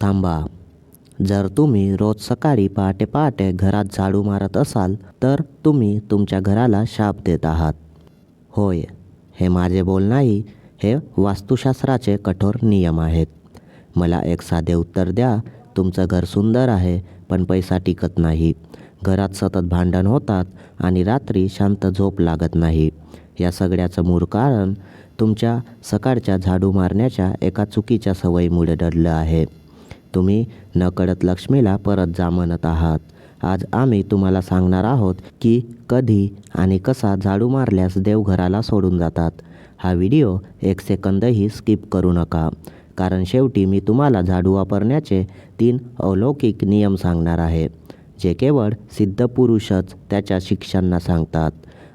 थांबा. जर तुम्ही रोज सकाळी पहाटे पहाटे घरात झाडू मारत असाल तर तुम्ही तुमच्या घराला शाप देत आहात. होय हे माझे बोल नाही हे वास्तुशास्त्राचे कठोर नियम आहेत. मला एक साधे उत्तर द्या तुमचं घर सुंदर आहे पण पैसा टिकत नाही. घरात सतत भांडण होतात आणि रात्री शांत झोप लागत नाही. या सगळ्याचं मूळ कारण तुमच्या सकाळच्या झाडू मारण्याच्या एका चुकीच्या सवयीमुळे डरलं आहे. तुम्ही नकळत लक्ष्मीला परत जा म्हणत आहात. आज आम्ही तुम्हाला सांगणार आहोत की कधी आणि कसा झाडू मारल्यास देवघराला सोडून जातात. हा व्हिडिओ एक सेकंदही स्किप करू नका. कारण शेवटी मी तुम्हाला झाडू वापरण्याचे तीन अलौकिक नियम सांगणार आहे. जे केवळ सिद्ध पुरुषच त्याच्या शिक्षांना सांगतात.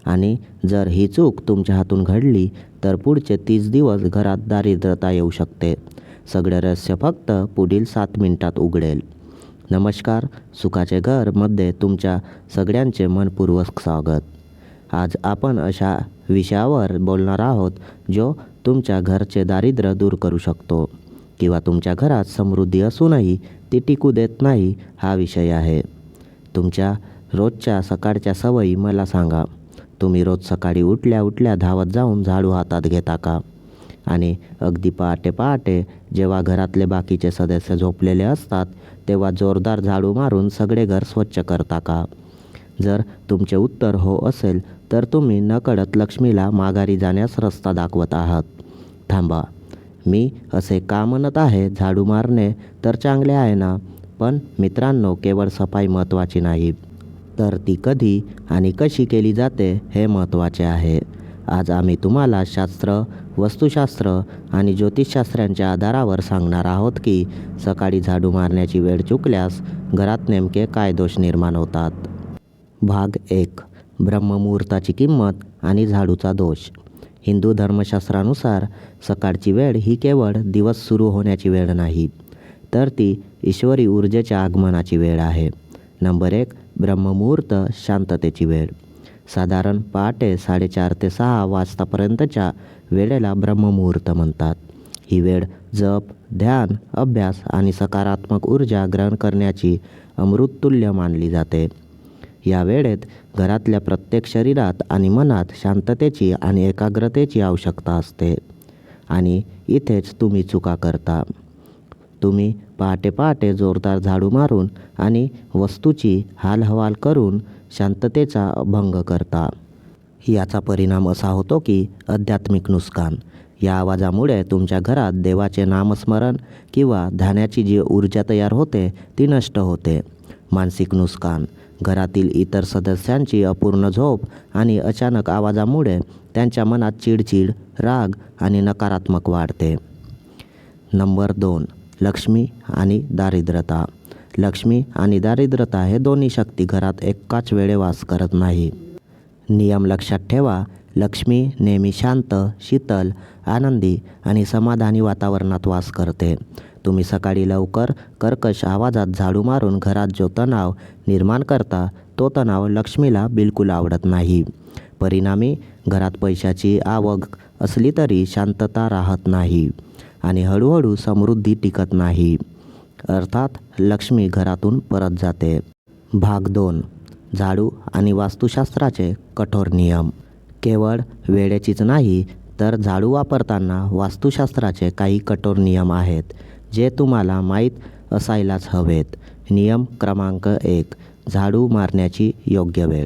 आणि जर ही चूक तुमच्या हातून घडली तर पुढचे तीस दिवस घरात दारिद्रता येऊ शकते. सगळं रहस्य फक्त पुढील सात मिनिटात उघडेल. नमस्कार सुखाचे घरमध्ये तुमच्या सगळ्यांचे मनपूर्वक स्वागत. आज आपण अशा विषयावर बोलणार आहोत जो तुमच्या घरचे दारिद्र्य दूर करू शकतो किंवा तुमच्या घरात समृद्धी असूनही ती टिकू देत नाही हा विषय आहे. तुमच्या रोजच्या सकाळच्या सवयी मला सांगा. तुम्ही रोज सकाळी उठल्या उठल्या धावत जाऊन झाडू हातात घेता का? आणि अगदी पहाटे पहाटे जेव्हा घरातले बाकीचे सदस्य झोपलेले असतात तेव्हा जोरदार झाडू मारून सगळे घर स्वच्छ करता का? जर तुमचे उत्तर हो असेल तर तुम्ही नकळत लक्ष्मीला माघारी जाण्यास रस्ता दाखवत आहात. थांबा. मी असे का म्हणत आहे झाडू मारणे तर चांगले आहे ना? पण मित्रांनो केवळ सफाई महत्त्वाची नाही. तर ती कधी आणि कशी केली जाते हे महत्त्वाचे आहे. आज आम्ही तुम्हाला शास्त्र वस्तुशास्त्र आणि ज्योतिषशास्त्रांच्या आधारावर सांगणार आहोत की सकाळी झाडू मारण्याची वेळ चुकल्यास घरात नेमके काय दोष निर्माण होतात? भाग एक. ब्रह्ममुहूर्ताची किंमत आणि झाडूचा दोष. हिंदू धर्मशास्त्रानुसार सकाळची वेळ ही केवळ दिवस सुरू होण्याची वेळ नाही तर ती ईश्वरी ऊर्जेच्या आगमनाची वेळ आहे. नंबर एक. ब्रह्ममुहूर्त शांततेची वेळ. साधारण पहाटे साडेचार ते सहा वाजतापर्यंतच्या वेळेला ब्रह्ममुहूर्त म्हणतात. ही वेळ जप ध्यान अभ्यास आणि सकारात्मक ऊर्जा ग्रहण करण्याची अमृततुल्य मानली जाते. या वेळेत घरातल्या प्रत्येक शरीरात आणि मनात शांततेची आणि एकाग्रतेची आवश्यकता असते. आणि इथेच तुम्ही चुका करता. तुम्ही पहाटे पहाटे जोरदार झाडू मारून आणि वस्तूची हालहवाल करून शांततेचा भंग करता. याचा परिणाम असा होतो की आध्यात्मिक नुकसान. या आवाजामुळे तुमच्या घरात देवाचे नामस्मरण किंवा ध्यानाची जी ऊर्जा तयार होते ती नष्ट होते. मानसिक नुकसान. घरातील इतर सदस्यांची अपूर्ण झोप आणि अचानक आवाजामुळे त्यांच्या मनात चिडचिड राग आणि नकारात्मक वाढते. नंबर दोन. लक्ष्मी आणि दारिद्रता लक्ष्मी आणि दारिद्रता हे दोन्ही शक्ती घरात एकाच वेळे वास करत नाही. नियम लक्षात ठेवा लक्ष्मी नेहमी शांत शीतल आनंदी आणि समाधानी वातावरणात वास करते. तुम्ही सकाळी लवकर कर्कश आवाजात झाडू मारून घरात जो तणाव निर्माण करता तो तणाव लक्ष्मीला बिलकुल आवडत नाही. परिणामी घरात पैशाची आवक असली तरी शांतता राहत नाही आणि हळूहळू समृद्धी टिकत नाही. अर्थात लक्ष्मी घरातून परत जाते. भाग दोन. झाडू आणि वास्तुशास्त्राचे कठोर नियम. केवळ वेळेचीच नाही तर झाडू वापरताना वास्तुशास्त्राचे काही कठोर नियम आहेत जे तुम्हाला माहीत असायलाच हवेत. नियम क्रमांक एक. झाडू मारण्याची योग्य वेळ.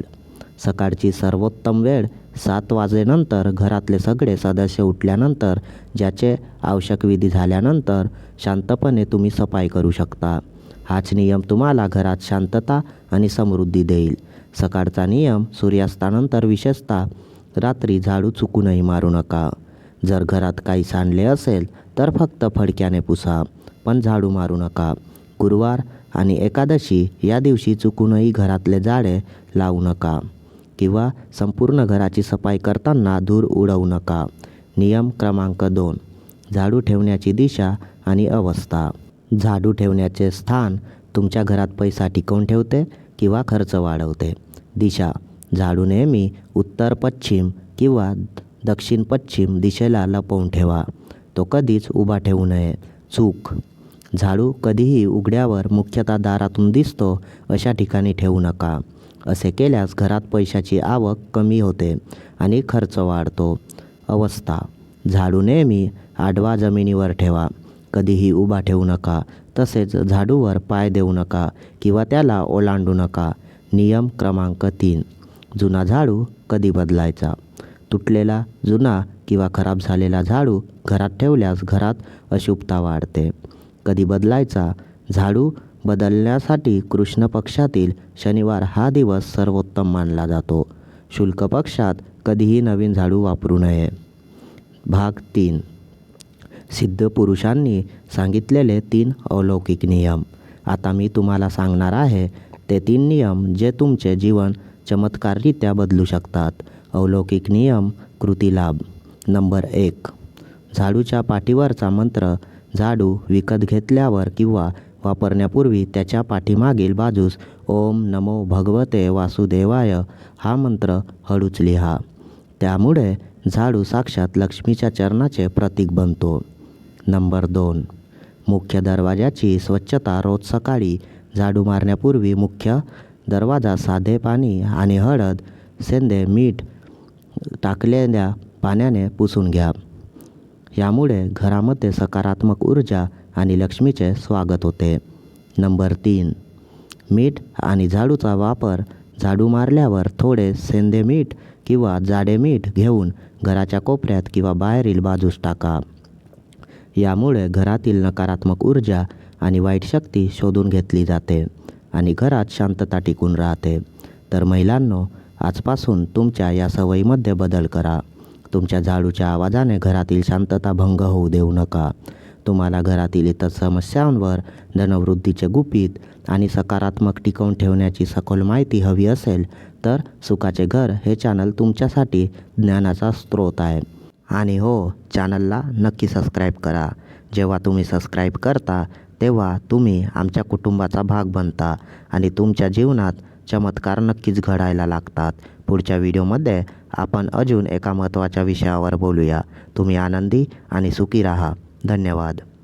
सकाळची सर्वोत्तम वेळ सात वाजेनंतर घरातले सगळे सदस्य उठल्यानंतर ज्याचे आवश्यक विधी झाल्यानंतर शांतपणे तुम्ही सफाई करू शकता. हाच नियम तुम्हाला घरात शांतता आणि समृद्धी देईल. सकाळचा नियम सूर्यास्तानंतर विशेषतः रात्री झाडू चुकूनही मारू नका. जर घरात काही सांडले असेल तर फक्त फडक्याने पुसा पण झाडू मारू नका. गुरुवार आणि एकादशी या दिवशी चुकूनही घरातले जाळे लावू नका. किंवा संपूर्ण घराची सफाई करताना धूर उडवू नका. नियम क्रमांक दोन. झाडू ठेवण्याची दिशा आणि अवस्था. झाडू ठेवण्याचे स्थान तुमच्या घरात पैसा टिकवून ठेवते किंवा खर्च वाढवते. दिशा. झाडू नेहमी उत्तर पश्चिम किंवा दक्षिण पश्चिम दिशेला लपवून ठेवा. तो कधीच उभा ठेवू नये. चूक. झाडू कधीही उघड्यावर मुख्यतः दारातून दिसतो अशा ठिकाणी ठेवू नका. असे केल्यास घरात पैशाची आवक कमी होते आणि खर्च वाढतो. अवस्था. झाडू नेहमी आडवा जमिनीवर ठेवा. कधीही उभा ठेवू नका. तसेच झाडूवर पाय देऊ नका किंवा त्याला ओलांडू नका. नियम क्रमांक तीन. जुना झाडू कधी बदलायचा? तुटलेला जुना किंवा खराब झालेला झाडू घरात ठेवल्यास घरात अशुभता वाढते. कधी बदलायचा? झाडू बदलण्यासाठी कृष्ण पक्षातील शनिवार हा दिवस सर्वोत्तम मानला जातो. शुल्क पक्षात कधीही नवीन झाडू वापरू नये. भाग तीन. सिद्ध पुरुषांनी सांगितलेले तीन अलौकिक नियम. आता मी तुम्हाला सांगणार आहे ते तीन नियम जे तुमचे जीवन चमत्काररित्या बदलू शकतात. अलौकिक नियम कृती लाभ. नंबर एक. झाडूच्या पाठीवरचा मंत्र झाडू विकत घेतल्यावर किंवा वापरण्यापूर्वी त्याच्या पाठीमागील बाजूस ओम नमो भगवते वासुदेवाय हा मंत्र हळूच लिहा. त्यामुळे झाडू साक्षात लक्ष्मीच्या चरणाचे प्रतीक बनतो. नंबर दोन. मुख्य दरवाजाची स्वच्छता रोज सकाळी झाडू मारण्यापूर्वी मुख्य दरवाजा साधे पाणी आणि हळद सेंदे मीठ टाकलेल्या पाण्याने पुसून घ्या. यामुळे घरामध्ये सकारात्मक ऊर्जा आणि लक्ष्मीचे स्वागत होते. नंबर तीन. मीठ आणि झाडूचा वापर झाडू मारल्यावर थोडे सेंदे मीठ किंवा जाडे मीठ घेऊन घराच्या कोपऱ्यात किंवा बाहेरील बाजूस टाका. यामुळे घरातील नकारात्मक ऊर्जा आणि वाईट शक्ती शोधून घेतली जाते आणि घरात शांतता टिकून राहते. तर महिलांनो आजपासून तुमच्या या सवयीमध्ये बदल करा. तुमच्या झाडूच्या आवाजाने घरातील शांतता भंग होऊ देऊ नका. तुम्हाला घरातील इतर समस्यांवर धनवृद्धीचे गुपित आणि सकारात्मक टिकवून ठेवण्याची सखोल माहिती हवी असेल तर सुखाचे घर हे चॅनल तुमच्यासाठी ज्ञानाचा स्रोत आहे. आणि हो चॅनलला नक्की सबस्क्राईब करा. जेव्हा तुम्ही सबस्क्राईब करता तेव्हा तुम्ही आमच्या कुटुंबाचा भाग बनता आणि तुमच्या जीवनात चमत्कार नक्कीच घडायला लागतात. पुढच्या व्हिडिओमध्ये आपण अजून एका महत्त्वाच्या विषयावर बोलूया. तुम्ही आनंदी आणि सुखी राहा. धन्यवाद.